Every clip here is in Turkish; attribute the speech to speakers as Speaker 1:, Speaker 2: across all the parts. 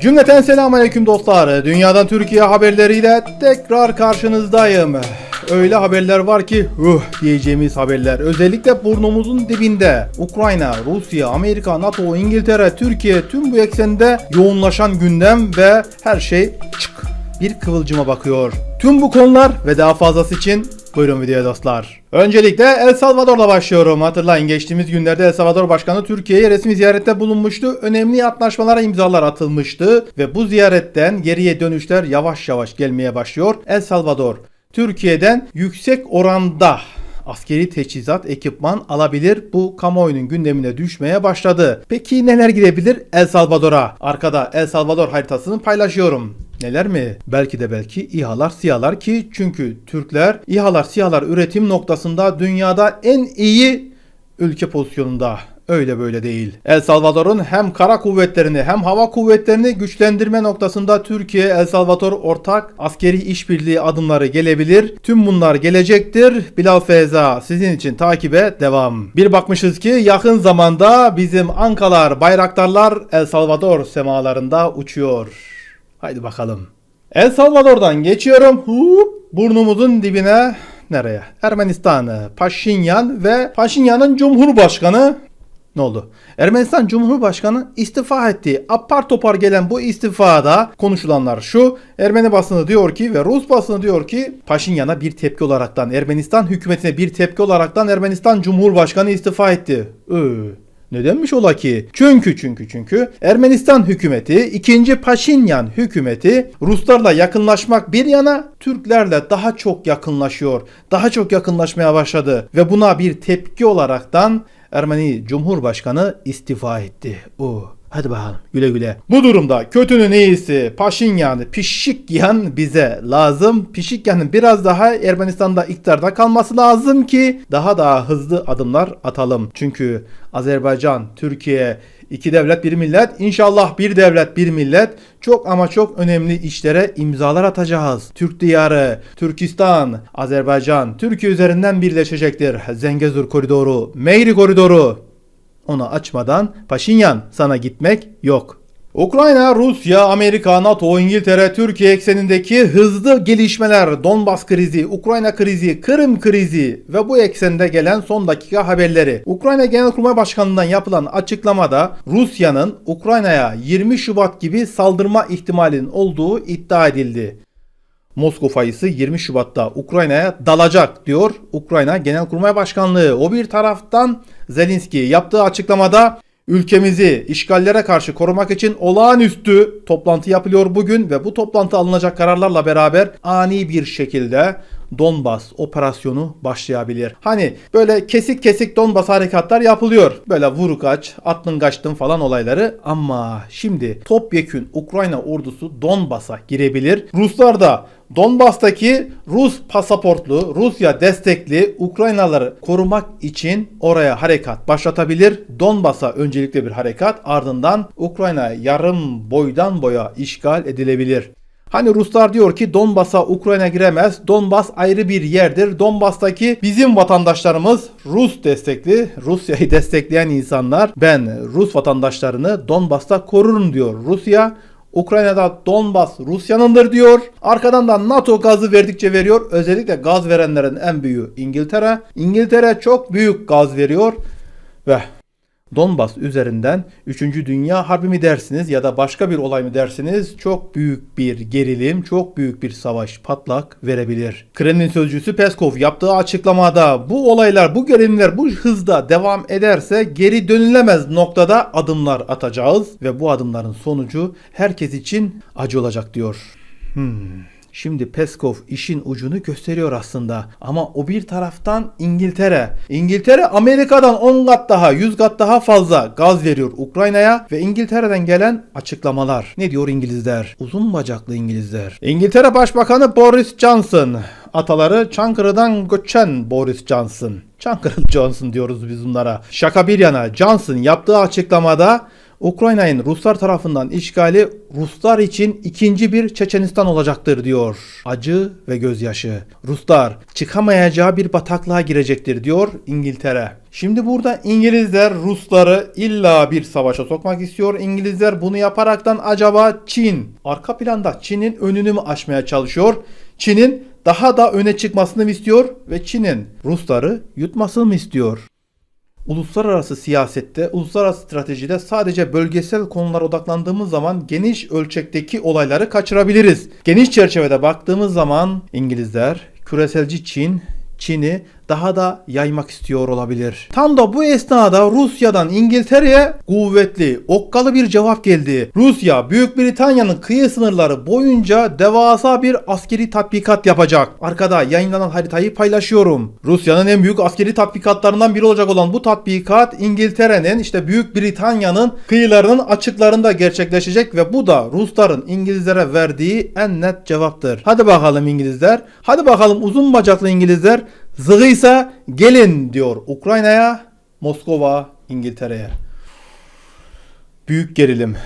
Speaker 1: Cümleten selamünaleyküm dostlar. Dünyadan Türkiye haberleriyle tekrar karşınızdayım. Öyle haberler var ki uh diyeceğimiz haberler. Özellikle burnumuzun dibinde. Ukrayna, Rusya, Amerika, NATO, İngiltere, Türkiye tüm bu eksende yoğunlaşan gündem ve her şey çık bir kıvılcıma bakıyor. Tüm bu konular ve daha fazlası için buyurun videoya dostlar. Öncelikle El Salvador'la başlıyorum. Hatırlayın geçtiğimiz günlerde El Salvador Başkanı Türkiye'ye resmi ziyarette bulunmuştu. Önemli antlaşmalara imzalar atılmıştı ve bu ziyaretten geriye dönüşler yavaş yavaş gelmeye başlıyor. El Salvador Türkiye'den yüksek oranda askeri teçhizat, ekipman alabilir. Bu kamuoyunun gündemine düşmeye başladı. Peki neler girebilir El Salvador'a? Arkada El Salvador haritasını paylaşıyorum. Neler mi? Belki de belki İHA'lar, SİHA'lar ki çünkü Türkler İHA'lar, SİHA'lar üretim noktasında dünyada en iyi ülke pozisyonunda. Öyle böyle değil. El Salvador'un hem kara kuvvetlerini hem hava kuvvetlerini güçlendirme noktasında Türkiye El Salvador ortak askeri işbirliği adımları gelebilir. Tüm bunlar gelecektir. Bilal Feyza sizin için takibe devam. Bir bakmışız ki yakın zamanda bizim Ankalar, Bayraktarlar El Salvador semalarında uçuyor. Haydi bakalım. El Salvador'dan geçiyorum. Hup, burnumuzun dibine nereye? Ermenistan'ı, Paşinyan ve Paşinyan'ın Cumhurbaşkanı ne oldu? Ermenistan Cumhurbaşkanı istifa etti. Apar topar gelen bu istifada konuşulanlar şu. Ermeni basını diyor ki ve Rus basını diyor ki Paşinyan'a bir tepki olaraktan Ermenistan hükümetine bir tepki olaraktan Ermenistan Cumhurbaşkanı istifa etti. Ee, Nedenmiş ola ki? Çünkü çünkü çünkü Ermenistan hükümeti, ikinci Paşinyan hükümeti Ruslarla yakınlaşmak bir yana Türklerle daha çok yakınlaşıyor. Daha çok yakınlaşmaya başladı ve buna bir tepki olaraktan Ermeni Cumhurbaşkanı istifa etti. Oo. Hadi bakalım güle güle. Bu durumda kötünün iyisi Paşinyan, Pişikyan bize lazım. Pişikyan'ın biraz daha Ermenistan'da iktidarda kalması lazım ki daha daha hızlı adımlar atalım. Çünkü Azerbaycan, Türkiye, iki devlet bir millet, inşallah bir devlet bir millet çok ama çok önemli işlere imzalar atacağız. Türk diyarı, Türkistan, Azerbaycan, Türkiye üzerinden birleşecektir. Zengezur koridoru, Meyri koridoru, onu açmadan Paşinyan sana gitmek yok. Ukrayna, Rusya, Amerika, NATO, İngiltere, Türkiye eksenindeki hızlı gelişmeler, Donbas krizi, Ukrayna krizi, Kırım krizi ve bu eksende gelen son dakika haberleri. Ukrayna Genelkurmay Başkanlığı'ndan yapılan açıklamada Rusya'nın Ukrayna'ya 20 Şubat gibi saldırma ihtimalinin olduğu iddia edildi. Moskova ise 20 Şubat'ta Ukrayna'ya dalacak diyor Ukrayna Genelkurmay Başkanlığı. O bir taraftan Zelenski yaptığı açıklamada ülkemizi işgallere karşı korumak için olağanüstü toplantı yapılıyor bugün ve bu toplantı alınacak kararlarla beraber ani bir şekilde Donbas operasyonu başlayabilir. Hani böyle kesik kesik Donbas harekatlar yapılıyor. Böyle vuru kaç, atlın kaçtın falan olayları ama şimdi topyekün Ukrayna ordusu Donbas'a girebilir. Ruslar da Donbas'taki Rus pasaportlu, Rusya destekli Ukraynaları korumak için oraya harekat başlatabilir. Donbas'a öncelikle bir harekat ardından Ukrayna yarım boydan boya işgal edilebilir. Hani Ruslar diyor ki Donbas'a Ukrayna giremez. Donbas ayrı bir yerdir. Donbas'taki bizim vatandaşlarımız Rus destekli, Rusya'yı destekleyen insanlar. Ben Rus vatandaşlarını Donbas'ta korurum diyor Rusya. Ukrayna'da Donbas Rusya'nındır diyor. Arkadan da NATO gazı verdikçe veriyor. Özellikle gaz verenlerin en büyüğü İngiltere. İngiltere çok büyük gaz veriyor ve Donbas üzerinden 3. Dünya Harbi mi dersiniz ya da başka bir olay mı dersiniz çok büyük bir gerilim, çok büyük bir savaş patlak verebilir. Kremlin sözcüsü Peskov yaptığı açıklamada bu olaylar, bu gerilimler bu hızda devam ederse geri dönülemez noktada adımlar atacağız ve bu adımların sonucu herkes için acı olacak diyor. Hmm. Şimdi Peskov işin ucunu gösteriyor aslında. Ama o bir taraftan İngiltere. İngiltere Amerika'dan 10 kat daha, 100 kat daha fazla gaz veriyor Ukrayna'ya ve İngiltere'den gelen açıklamalar. Ne diyor İngilizler? Uzun bacaklı İngilizler. İngiltere Başbakanı Boris Johnson. Ataları Çankırı'dan göçen Boris Johnson. Çankırı Johnson diyoruz biz bunlara. Şaka bir yana Johnson yaptığı açıklamada Ukrayna'nın Ruslar tarafından işgali Ruslar için ikinci bir Çeçenistan olacaktır diyor. Acı ve gözyaşı. Ruslar çıkamayacağı bir bataklığa girecektir diyor İngiltere. Şimdi burada İngilizler Rusları illa bir savaşa sokmak istiyor. İngilizler bunu yaparaktan acaba Çin arka planda Çin'in önünü mü aşmaya çalışıyor? Çin'in daha da öne çıkmasını mı istiyor ve Çin'in Rusları yutmasını mı istiyor? Uluslararası siyasette, uluslararası stratejide sadece bölgesel konulara odaklandığımız zaman geniş ölçekteki olayları kaçırabiliriz. Geniş çerçevede baktığımız zaman İngilizler, küreselci Çin, Çin'i daha da yaymak istiyor olabilir. Tam da bu esnada Rusya'dan İngiltere'ye kuvvetli, okkalı bir cevap geldi. Rusya, Büyük Britanya'nın kıyı sınırları boyunca devasa bir askeri tatbikat yapacak. Arkada yayınlanan haritayı paylaşıyorum. Rusya'nın en büyük askeri tatbikatlarından biri olacak olan bu tatbikat İngiltere'nin işte Büyük Britanya'nın kıyılarının açıklarında gerçekleşecek ve bu da Rusların İngilizlere verdiği en net cevaptır. Hadi bakalım İngilizler. Hadi bakalım uzun bacaklı İngilizler. Zığıysa gelin diyor Ukrayna'ya, Moskova, İngiltere'ye. Büyük gerilim.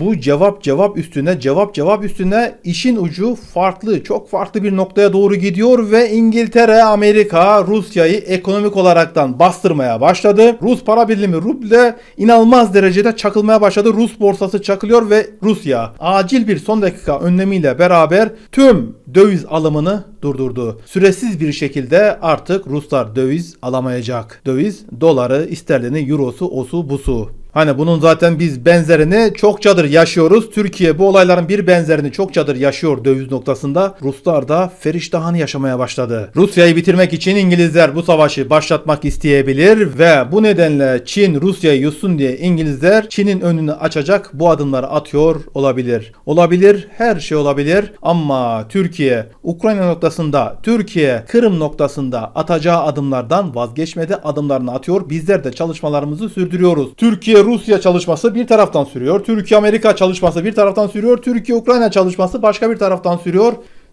Speaker 1: Bu cevap cevap üstüne cevap cevap üstüne işin ucu farklı çok farklı bir noktaya doğru gidiyor ve İngiltere, Amerika Rusya'yı ekonomik olaraktan bastırmaya başladı. Rus para birimi ruble inanılmaz derecede çakılmaya başladı. Rus borsası çakılıyor ve Rusya acil bir son dakika önlemiyle beraber tüm döviz alımını durdurdu. Süresiz bir şekilde artık Ruslar döviz alamayacak. Döviz doları, isterlini, eurosu, osu, busu. Hani bunun zaten biz benzerini çokçadır yaşıyoruz. Türkiye bu olayların bir benzerini çokçadır yaşıyor döviz noktasında. Ruslar da feriştahını yaşamaya başladı. Rusya'yı bitirmek için İngilizler bu savaşı başlatmak isteyebilir ve bu nedenle Çin Rusya'yı yutsun diye İngilizler Çin'in önünü açacak bu adımları atıyor olabilir. Olabilir, her şey olabilir ama Türkiye Ukrayna noktasında, Türkiye Kırım noktasında atacağı adımlardan vazgeçmedi. Adımlarını atıyor. Bizler de çalışmalarımızı sürdürüyoruz. Türkiye Rusya çalışması bir taraftan sürüyor. Türkiye Amerika çalışması bir taraftan sürüyor. Türkiye Ukrayna çalışması başka bir taraftan sürüyor.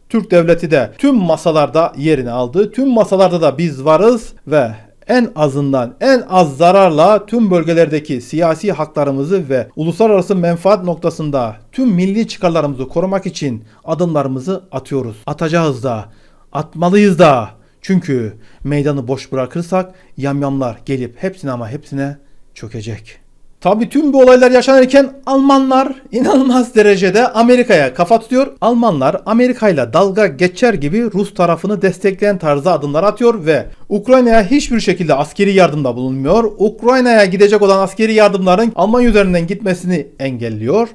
Speaker 1: Türk devleti de tüm masalarda yerini aldı. Tüm masalarda da biz varız ve en azından en az zararla tüm bölgelerdeki siyasi haklarımızı ve uluslararası menfaat noktasında tüm milli çıkarlarımızı korumak için adımlarımızı atıyoruz. Atacağız da, atmalıyız da. Çünkü meydanı boş bırakırsak yamyamlar gelip hepsine ama hepsine çökecek. Tabi tüm bu olaylar yaşanırken Almanlar inanılmaz derecede Amerika'ya kafa tutuyor. Almanlar Amerika ile dalga geçer gibi Rus tarafını destekleyen tarzda adımlar atıyor ve Ukrayna'ya hiçbir şekilde askeri yardımda bulunmuyor. Ukrayna'ya gidecek olan askeri yardımların Almanya üzerinden gitmesini engelliyor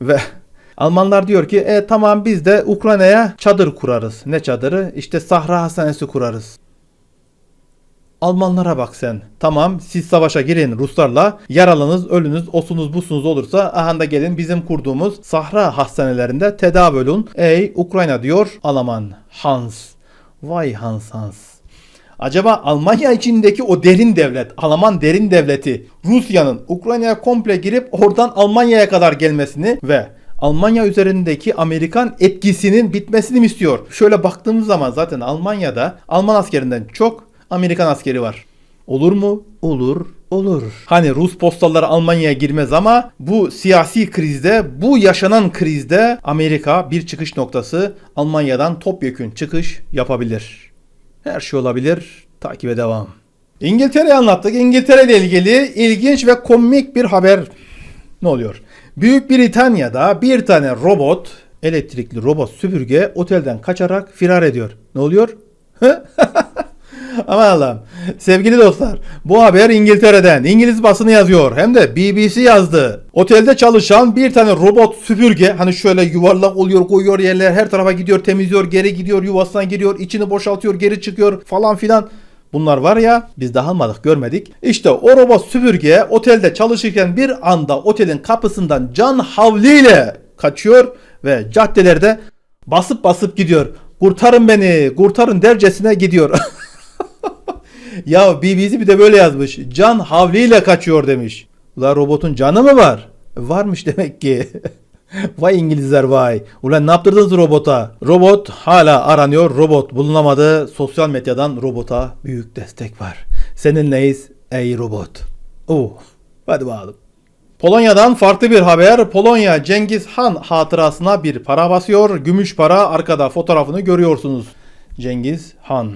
Speaker 1: ve Almanlar diyor ki e tamam biz de Ukrayna'ya çadır kurarız. Ne çadırı? İşte Sahra Hastanesi kurarız. Almanlara bak sen. Tamam siz savaşa girin Ruslarla. Yaralınız, ölünüz, osunuz, busunuz olursa aha da gelin bizim kurduğumuz Sahra hastanelerinde tedavi olun. Ey Ukrayna diyor Alman Hans. Vay Hans Hans. Acaba Almanya içindeki o derin devlet, Alman derin devleti Rusya'nın Ukrayna'ya komple girip oradan Almanya'ya kadar gelmesini ve Almanya üzerindeki Amerikan etkisinin bitmesini mi istiyor? Şöyle baktığımız zaman zaten Almanya'da Alman askerinden çok Amerikan askeri var. Olur mu? Olur, olur. Hani Rus postaları Almanya'ya girmez ama bu siyasi krizde, bu yaşanan krizde Amerika bir çıkış noktası Almanya'dan topyekün çıkış yapabilir. Her şey olabilir. Takibe devam. İngiltere'yi anlattık. İngiltere ile ilgili ilginç ve komik bir haber ne oluyor? Büyük Britanya'da bir tane robot, elektrikli robot süpürge otelden kaçarak firar ediyor. Ne oluyor? Aman Allah'ım. Sevgili dostlar, bu haber İngiltere'den. İngiliz basını yazıyor. Hem de BBC yazdı. Otelde çalışan bir tane robot süpürge, hani şöyle yuvarlak oluyor, koyuyor yerler, her tarafa gidiyor, temizliyor, geri gidiyor, yuvasına giriyor, içini boşaltıyor, geri çıkıyor falan filan. Bunlar var ya biz daha almadık görmedik. İşte o robot süpürge otelde çalışırken bir anda otelin kapısından can havliyle kaçıyor ve caddelerde basıp basıp gidiyor. Kurtarın beni, kurtarın dercesine gidiyor. ya BBC bir de böyle yazmış. Can havliyle kaçıyor demiş. Ulan robotun canı mı var? Varmış demek ki. vay İngilizler vay. Ulan ne yaptırdınız robota? Robot hala aranıyor. Robot bulunamadı. Sosyal medyadan robota büyük destek var. Seninleyiz ey robot. Oh. Hadi bakalım. Polonya'dan farklı bir haber. Polonya Cengiz Han hatırasına bir para basıyor. Gümüş para arkada fotoğrafını görüyorsunuz. Cengiz Han.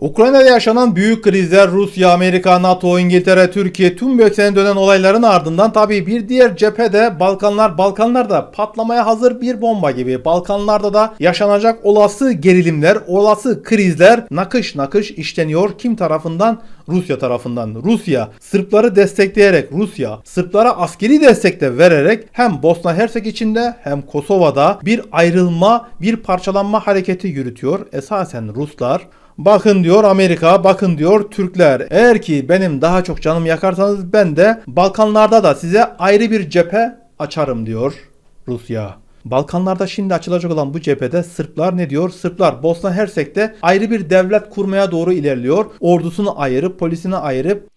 Speaker 1: Ukrayna'da yaşanan büyük krizler Rusya, Amerika, NATO, İngiltere, Türkiye tüm eksene dönen olayların ardından tabii bir diğer cephede Balkanlar, Balkanlarda patlamaya hazır bir bomba gibi. Balkanlarda da yaşanacak olası gerilimler, olası krizler nakış nakış işleniyor. Kim tarafından? Rusya tarafından. Rusya Sırpları destekleyerek Rusya Sırplara askeri destek de vererek hem Bosna Hersek içinde hem Kosova'da bir ayrılma, bir parçalanma hareketi yürütüyor. Esasen Ruslar Bakın diyor Amerika, bakın diyor Türkler. Eğer ki benim daha çok canım yakarsanız ben de Balkanlarda da size ayrı bir cephe açarım diyor Rusya. Balkanlarda şimdi açılacak olan bu cephede Sırplar ne diyor? Sırplar Bosna Hersek'te ayrı bir devlet kurmaya doğru ilerliyor. Ordusunu ayırıp, polisini ayırıp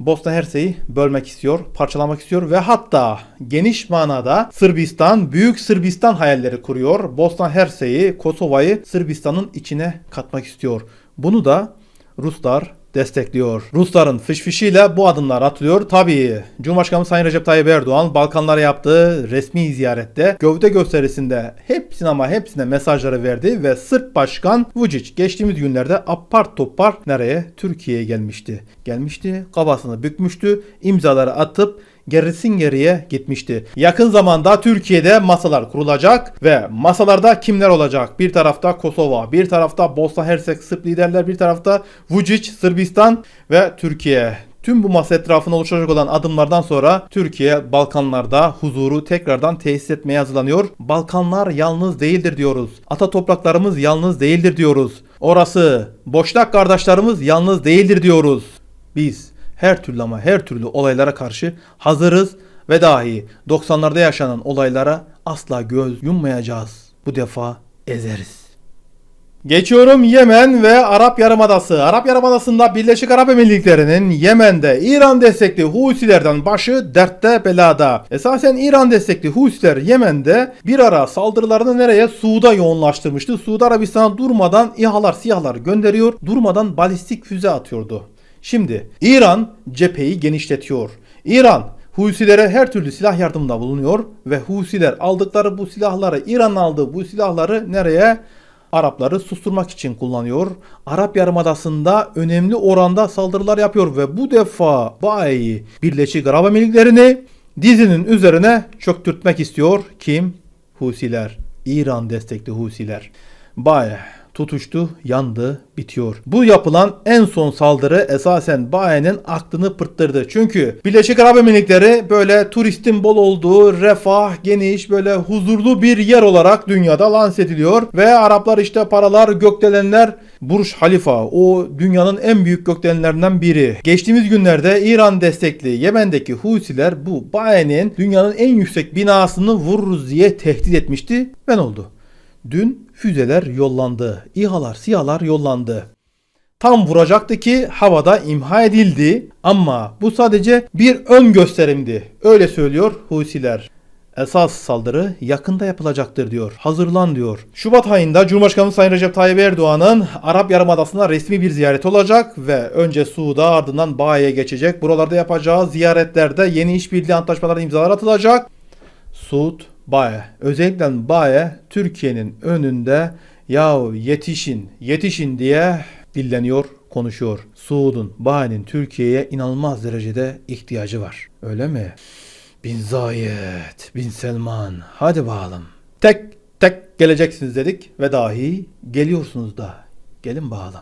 Speaker 1: Bosna Hersek'i bölmek istiyor, parçalamak istiyor ve hatta geniş manada Sırbistan, Büyük Sırbistan hayalleri kuruyor. Bosna Hersek'i, Kosova'yı Sırbistan'ın içine katmak istiyor. Bunu da Ruslar destekliyor. Rusların fışfışıyla bu adımlar atılıyor. Tabii Cumhurbaşkanı Sayın Recep Tayyip Erdoğan Balkanlara yaptığı resmi ziyarette gövde gösterisinde hepsine ama hepsine mesajları verdi ve Sırp Başkan Vučić geçtiğimiz günlerde apar topar nereye? Türkiye'ye gelmişti. Gelmişti, kafasını bükmüştü, imzaları atıp gerisin geriye gitmişti. Yakın zamanda Türkiye'de masalar kurulacak ve masalarda kimler olacak? Bir tarafta Kosova, bir tarafta Bosna Hersek Sırp liderler, bir tarafta Vučić Sırbistan ve Türkiye. Tüm bu masa etrafında oluşacak olan adımlardan sonra Türkiye Balkanlarda huzuru tekrardan tesis etmeye hazırlanıyor. Balkanlar yalnız değildir diyoruz. Ata topraklarımız yalnız değildir diyoruz. Orası boşnak kardeşlerimiz yalnız değildir diyoruz. Biz her türlü ama her türlü olaylara karşı hazırız ve dahi 90'larda yaşanan olaylara asla göz yummayacağız. Bu defa ezeriz. Geçiyorum Yemen ve Arap Yarımadası. Arap Yarımadası'nda Birleşik Arap Emirlikleri'nin Yemen'de İran destekli Husilerden başı dertte belada. Esasen İran destekli Husiler Yemen'de bir ara saldırılarını nereye? Suud'a yoğunlaştırmıştı. Suudi Arabistan'a durmadan İHA'lar, SİHA'lar gönderiyor. Durmadan balistik füze atıyordu. Şimdi İran cepheyi genişletiyor. İran Husilere her türlü silah yardımında bulunuyor ve Husiler aldıkları bu silahları, İran aldığı bu silahları nereye? Arapları susturmak için kullanıyor. Arap Yarımadası'nda önemli oranda saldırılar yapıyor ve bu defa Bayi Birleşik Arap Emirlikleri'ni dizinin üzerine çöktürtmek istiyor. Kim? Husiler. İran destekli Husiler. Baye tutuştu, yandı, bitiyor. Bu yapılan en son saldırı esasen Baye'nin aklını pırttırdı. Çünkü Birleşik Arap Emirlikleri böyle turistin bol olduğu, refah, geniş, böyle huzurlu bir yer olarak dünyada lanse ediliyor. Ve Araplar işte paralar, gökdelenler, Burj Halifa o dünyanın en büyük gökdelenlerinden biri. Geçtiğimiz günlerde İran destekli Yemen'deki Husiler bu Baye'nin dünyanın en yüksek binasını vururuz diye tehdit etmişti. Ben oldu. Dün füzeler yollandı. İHA'lar, SİHA'lar yollandı. Tam vuracaktı ki havada imha edildi ama bu sadece bir ön gösterimdi. Öyle söylüyor Husiler. Esas saldırı yakında yapılacaktır diyor. Hazırlan diyor. Şubat ayında Cumhurbaşkanı Sayın Recep Tayyip Erdoğan'ın Arap Yarımadası'na resmi bir ziyaret olacak ve önce Suud'a ardından Baye'ye geçecek. Buralarda yapacağı ziyaretlerde yeni işbirliği antlaşmaları imzalar atılacak. Suud Baye. Özellikle Baye Türkiye'nin önünde yahu yetişin yetişin diye dilleniyor konuşuyor. Suud'un Baye'nin Türkiye'ye inanılmaz derecede ihtiyacı var. Öyle mi? Bin Zayed, Bin Selman hadi bakalım. Tek tek geleceksiniz dedik ve dahi geliyorsunuz da. Gelin bakalım.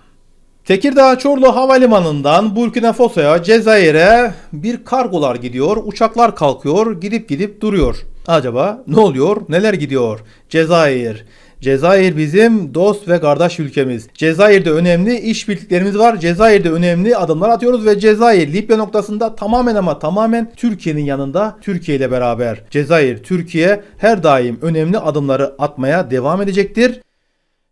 Speaker 1: Tekirdağ Çorlu Havalimanı'ndan Burkina Faso'ya, Cezayir'e bir kargolar gidiyor, uçaklar kalkıyor, gidip gidip duruyor. Acaba ne oluyor, neler gidiyor? Cezayir. Cezayir bizim dost ve kardeş ülkemiz. Cezayir'de önemli işbirliklerimiz var. Cezayir'de önemli adımlar atıyoruz ve Cezayir Libya noktasında tamamen ama tamamen Türkiye'nin yanında Türkiye ile beraber. Cezayir, Türkiye her daim önemli adımları atmaya devam edecektir.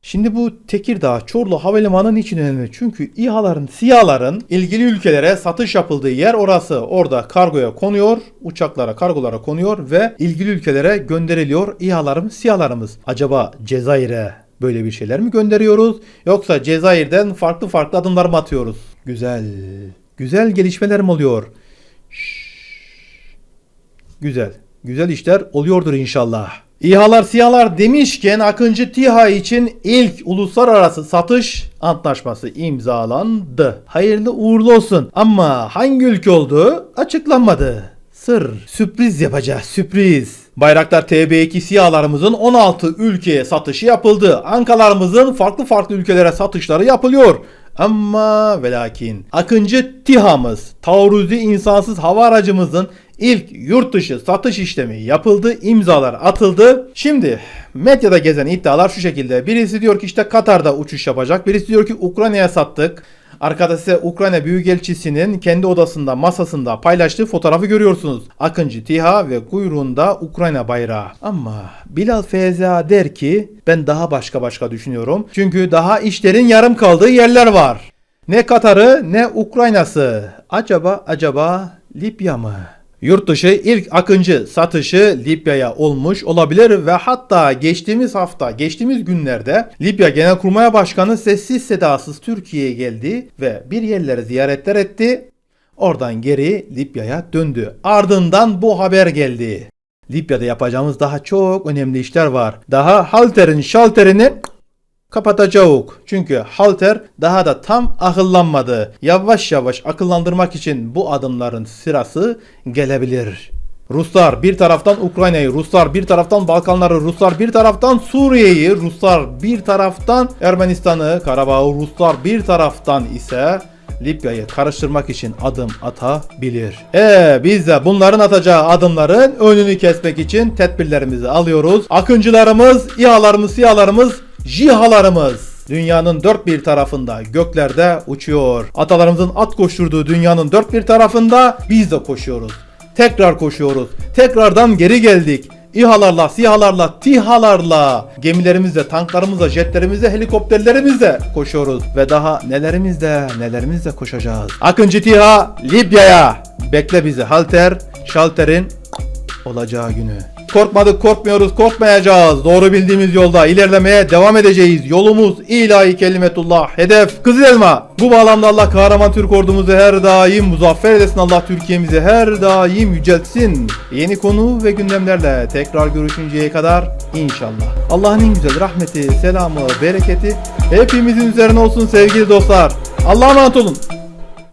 Speaker 1: Şimdi bu Tekirdağ Çorlu Havalimanı niçin önemli? Çünkü İHA'ların, SİHA'ların ilgili ülkelere satış yapıldığı yer orası. Orada kargoya konuyor, uçaklara, kargolara konuyor ve ilgili ülkelere gönderiliyor İHA'larımız, SİHA'larımız. Acaba Cezayir'e böyle bir şeyler mi gönderiyoruz? Yoksa Cezayir'den farklı farklı adımlar mı atıyoruz? Güzel, güzel gelişmeler mi oluyor? Şşş. Güzel. Güzel işler oluyordur inşallah. İHA'lar SİHA'lar demişken Akıncı TİHA için ilk uluslararası satış antlaşması imzalandı. Hayırlı uğurlu olsun ama hangi ülke olduğu açıklanmadı. Sır. Sürpriz yapacağız. Sürpriz. Bayraktar TB2 SİHA'larımızın 16 ülkeye satışı yapıldı. Ankalarımızın farklı farklı ülkelere satışları yapılıyor. Ama ve lakin Akıncı TİHA'mız taarruzi insansız hava aracımızın ilk yurt dışı satış işlemi yapıldı, imzalar atıldı. Şimdi medyada gezen iddialar şu şekilde. Birisi diyor ki işte Katar'da uçuş yapacak. Birisi diyor ki Ukrayna'ya sattık. Arkada size Ukrayna Büyükelçisi'nin kendi odasında masasında paylaştığı fotoğrafı görüyorsunuz. Akıncı TİHA ve kuyruğunda Ukrayna bayrağı. Ama Bilal Feza der ki ben daha başka başka düşünüyorum. Çünkü daha işlerin yarım kaldığı yerler var. Ne Katar'ı ne Ukrayna'sı. Acaba acaba Libya mı? Yurt dışı ilk akıncı satışı Libya'ya olmuş olabilir ve hatta geçtiğimiz hafta, geçtiğimiz günlerde Libya Genelkurmay Başkanı sessiz sedasız Türkiye'ye geldi ve bir yerleri ziyaretler etti. Oradan geri Libya'ya döndü. Ardından bu haber geldi. Libya'da yapacağımız daha çok önemli işler var. Daha halterin şalterini kapatacağız. Çünkü halter daha da tam akıllanmadı. Yavaş yavaş akıllandırmak için bu adımların sırası gelebilir. Ruslar bir taraftan Ukrayna'yı, Ruslar bir taraftan Balkanları, Ruslar bir taraftan Suriye'yi, Ruslar bir taraftan Ermenistan'ı, Karabağ'ı, Ruslar bir taraftan ise Libya'yı karıştırmak için adım atabilir. E biz de bunların atacağı adımların önünü kesmek için tedbirlerimizi alıyoruz. Akıncılarımız, İHA'larımız, SİHA'larımız, JİHA'larımız dünyanın dört bir tarafında göklerde uçuyor. Atalarımızın at koşturduğu dünyanın dört bir tarafında biz de koşuyoruz. Tekrar koşuyoruz. Tekrardan geri geldik. İHA'larla, SİHA'larla, TİHA'larla, gemilerimizle, tanklarımızla, jetlerimizle, helikopterlerimizle koşuyoruz. Ve daha nelerimizle, nelerimizle koşacağız. Akıncı TİHA Libya'ya. Bekle bizi halter, şalterin olacağı günü. Korkmadık, korkmuyoruz, korkmayacağız. Doğru bildiğimiz yolda ilerlemeye devam edeceğiz. Yolumuz ilahi kelimetullah. Hedef Kızıl Elma. Bu bağlamda Allah kahraman Türk ordumuzu her daim muzaffer edesin. Allah Türkiye'mizi her daim yüceltsin. Yeni konu ve gündemlerle tekrar görüşünceye kadar inşallah. Allah'ın en güzel rahmeti, selamı, bereketi hepimizin üzerine olsun sevgili dostlar. Allah'a emanet olun.